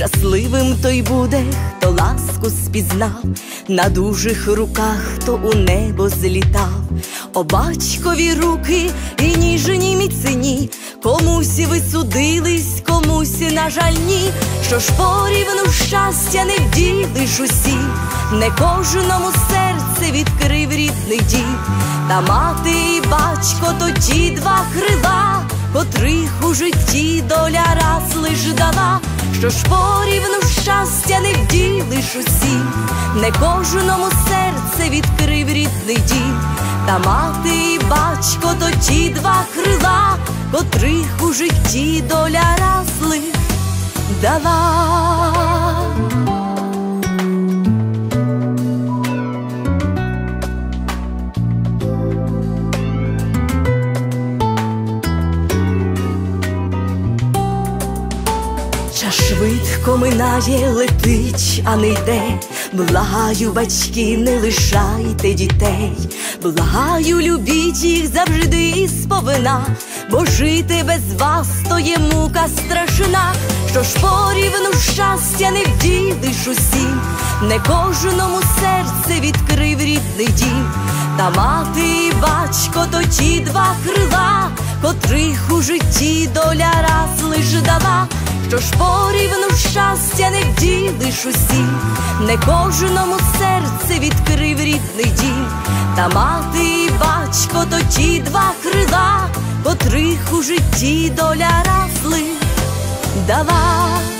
Щасливим той буде, хто ласку спізнав, на дужих руках, хто у небо злітав, О батькові руки і ніжні міцні, комусь ви судились, комусь, на жаль, ні, що ж порівну щастя не вділиш усі, не кожному серце відкрив рідний дім, та мати і батько то ті два крила, котрих у житті доля раз лиш дала що ж порівну щастя не вділиш усім, не кожному серце відкрив рідний дім, та мати і батько то ті два крила, котрих у житті доля раз лиш дала. Швидко минає, летить, а не йде. Благаю, батьки, не лишайте дітей, благаю, любіть їх завжди сповина, бо жити без вас то є мука страшна, що ж порівну щастя не вділиш усім, не кожному серце відкрив рідний дім, та мати і батько то ті два крила, котрих у житті доля раз лиш дала що ж порівну щастя не вділиш усім, не кожному серце відкрив рідний дім, та мати і батько то ті два крила, котрих у житті доля раз лиш дала.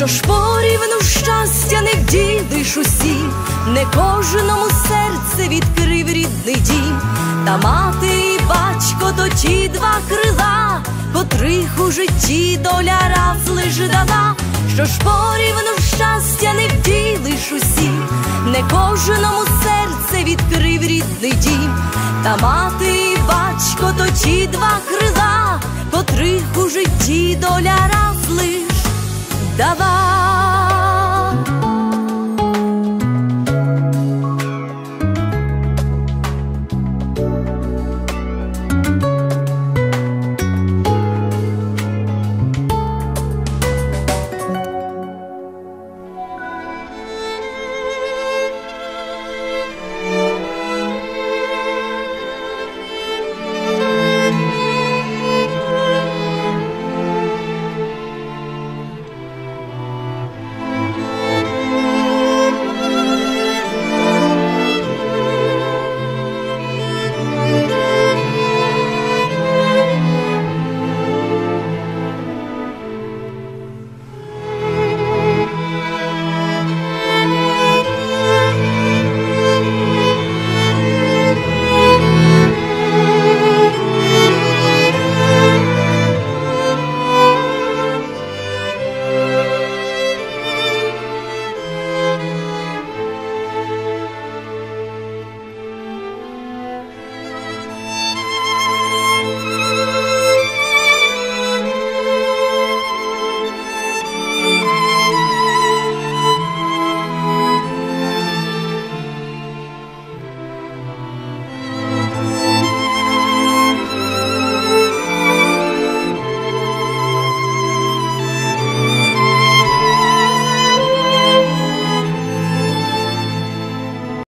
Що ж порівну щастя не вділиш усім, не кожному серце відкрив рідний дім, та мати і батько то ті два крила, котрих у житті доля раз лиш дала, що ж порівну щастя не вділиш усім, не кожному серце відкрив рідний дім, та мати і батько то ті два крила, котрих у житті доля раз лиш дава.